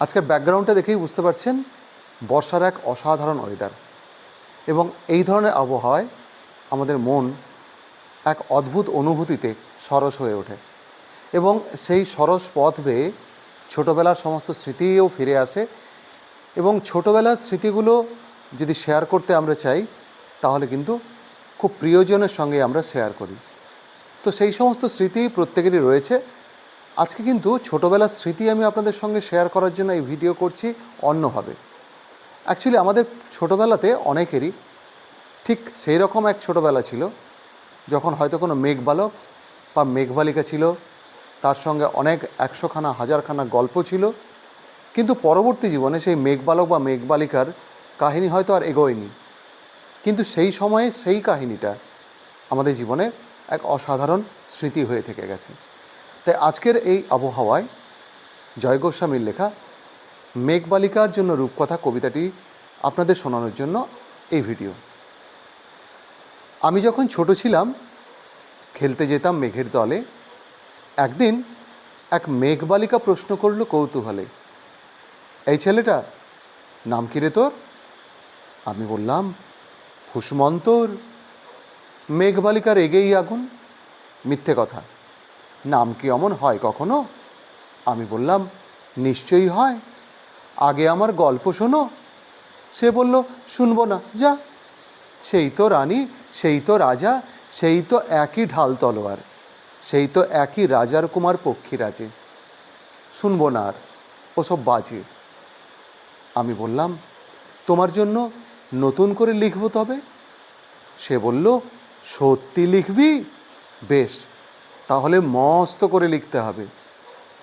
আজকের ব্যাকগ্রাউন্ডটা দেখেই বুঝতে পারছেন, বর্ষার এক অসাধারণ ওয়েদার এবং এই ধরনের আবহাওয়ায় আমাদের মন এক অদ্ভুত অনুভূতিতে সরস হয়ে ওঠে এবং সেই সরস পথ বেয়ে ছোটোবেলার সমস্ত স্মৃতিও ফিরে আসে এবং ছোটোবেলার স্মৃতিগুলো যদি শেয়ার করতে আমরা চাই, তাহলে কিন্তু খুব প্রিয়জনের সঙ্গে আমরা শেয়ার করি। তো সেই সমস্ত স্মৃতি প্রত্যেকেরই রয়েছে। আজকে কিন্তু ছোটোবেলার স্মৃতি আমি আপনাদের সঙ্গে শেয়ার করার জন্য এই ভিডিও করছি অন্যভাবে। অ্যাকচুয়ালি আমাদের ছোটোবেলাতে অনেকেরই ঠিক সেই রকম এক ছোটোবেলা ছিল, যখন হয়তো কোনো মেঘবালক বা মেঘবালিকা ছিল, তার সঙ্গে অনেক একশোখানা, হাজারখানা গল্প ছিল, কিন্তু পরবর্তী জীবনে সেই মেঘবালক বা মেঘবালিকার কাহিনী হয়তো আর এগোয়নি। কিন্তু সেই সময়ে সেই কাহিনীটা আমাদের জীবনে এক অসাধারণ স্মৃতি হয়ে থেকে গেছে। তাই আজকের এই আবহাওয়ায় জয় গোস্বামীর লেখা মেঘবালিকার জন্য রূপকথা কবিতাটি আপনাদের শোনানোর জন্য এই ভিডিও। আমি যখন ছোট ছিলাম, খেলতে যেতাম মেঘের দলে। একদিন এক মেঘবালিকা প্রশ্ন করল কৌতূহলে, এই ছেলেটা নাম কিরে তোর? আমি বললাম, হুসমন্তর। মেঘবালিকার এগেই আগুন, মিথ্যে কথা। নাম কি অমন হয় কখনো? আমি বললাম, নিশ্চয়ই হয়। আগে আমার গল্প শোনো। সে বলল, শুনব না, যা। সেই তো রানী, সেই তো রাজা, সেই তো একই ঢাল তলোয়ার, সেই তো একই রাজার কুমার পক্ষীরাজে। শুনব না আর, ওসব বাজে। আমি বললাম, তোমার জন্য নতুন করে লিখব তবে? সে বলল, সত্যি লিখবি? বেশ তাহলে মস্ত করে লিখতে হবে।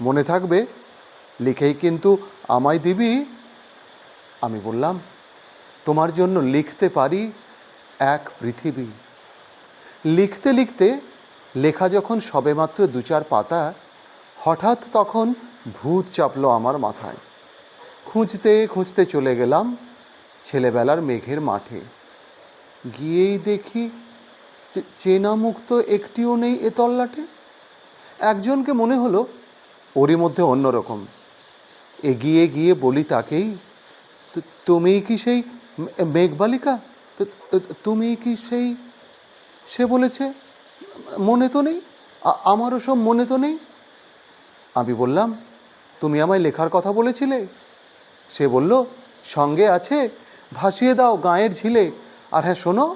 মনে থাকবে, লিখেই কিন্তু আমায় দিবি? আমি বললাম, তোমার জন্য লিখতে পারি এক পৃথিবী। লিখতে লিখতে লেখা যখন সবেমাত্র দু চার পাতা, হঠাৎ তখন ভূত চাপলো আমার মাথায়। খুঁজতে খুঁজতে চলে গেলাম ছেলেবেলার মেঘের মাঠে। গিয়েই দেখি চেনা মুখ তো একটিও নেই এ তল্লাটে? একজনকে মনে হলো ওরই মধ্যে অন্যরকম। এগিয়ে গিয়ে বলি তাকেই, "তু- তুমিই কি সেই মেঘবালিকা? তু- তু- কি সেই সে বলেছে, মনে তো নেই আমারও সব মনে তো নেই। আমি বললাম, তুমি আমায় লেখার কথা বলেছিলে? সে বলল, সঙ্গে আছে, ভাসিয়ে দাও গাঁয়ের ঝিলে। আর হ্যাঁ শোনো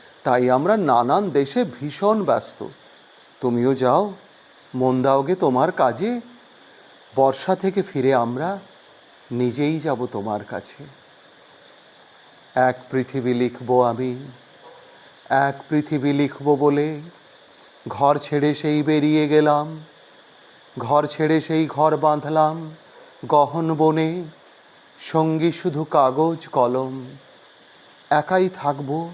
তাই আমরা নানান দেশে ভীষণ ব্যস্ত। তুমিও যাও, মন দাওগে তোমার কাজে। বর্ষা থেকে ফিরে আমরা নিজেই যাব তোমার কাছে। এক পৃথিবী লিখব আমি, এক পৃথিবী লিখব বলে। ঘর ছেড়ে সেই বেরিয়ে গেলাম, ঘর ছেড়ে সেই ঘর বাঁধলাম, গহন বনে। সঙ্গী শুধু কাগজ, কলম, একাই থাকব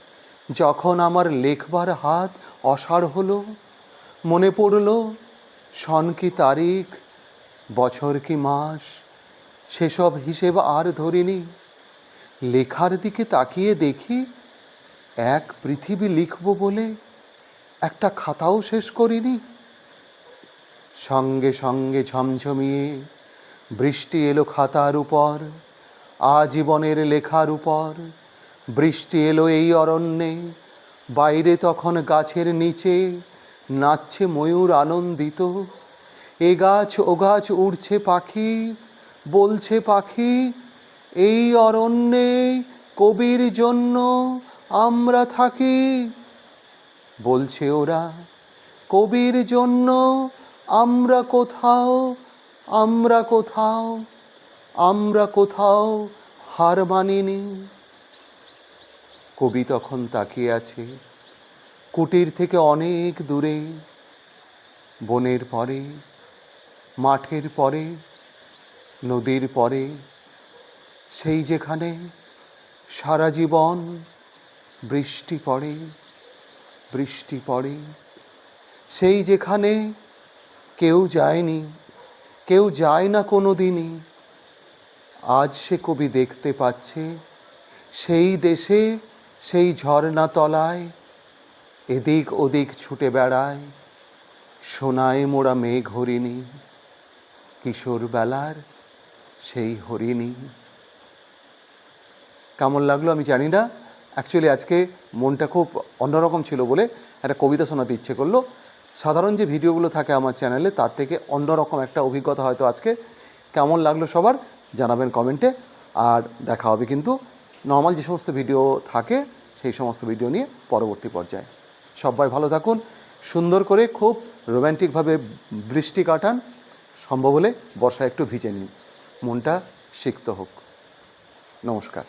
যখন আমার লেখবার হাত অসাড় হলো, মনে পড়ল সন কি তারিখ, বছর কি মাস, সেসব হিসেব আর ধরিনি। লেখার দিকে তাকিয়ে দেখি, এক পৃথিবী লিখব বলে একটা খাতাও শেষ করিনি। সঙ্গে সঙ্গে ঝমঝমিয়ে বৃষ্টি এলো খাতার উপর, আজীবনের লেখার উপর। বৃষ্টি এলো এই অরণ্যে, বাইরে তখন গাছের নিচে নাচছে ময়ূর আনন্দিত। এ গাছ, ও গাছ উড়ছে পাখি, বলছে পাখি, এই অরণ্যে কবির জন্য আমরা থাকি। বলছে ওরা, কবির জন্য আমরা কোথাও আমরা কোথাও আমরা কোথাও হার মানিনি। কবি তখন তাকিয়ে আছে, কুটির থেকে অনেক দূরে, বনের পরে, মাঠের পরে, নদীর পরে, সেই যেখানে সারা জীবন বৃষ্টি পড়ে বৃষ্টি পড়ে, সেই যেখানে কেউ যায়নি, কেউ যায় না কোনো দিনই আজ সে কবি দেখতে পাচ্ছে, সেই দেশে সেই ঝর্ণা তলায়, এদিক ওদিক ছুটে বেড়ায়, সোনায় মোড়া মেঘ হরিণী, কিশোর বেলার সেই হরিণী। কেমন লাগল আমি জানি না। অ্যাকচুয়ালি আজকে মনটা খুব অন্যরকম ছিল বলে একটা কবিতা শোনাতে ইচ্ছে করল। সাধারণ যে ভিডিওগুলো থাকে আমার চ্যানেলে, তার থেকে অন্যরকম একটা অভিজ্ঞতা হয়তো আজকে। কেমন লাগল সবার জানাবেন কমেন্টে। আর দেখা হবে কিন্তু নর্মাল যে সমস্ত ভিডিও থাকে, সেই সমস্ত ভিডিও নিয়ে পরবর্তী পর্যায়ে। সবাই ভালো থাকুন, সুন্দর করে খুব রোম্যান্টিকভাবে বৃষ্টি কাটান, সম্ভব হলে বর্ষা একটু ভিজে নিন। মনটা সিক্ত হোক। নমস্কার।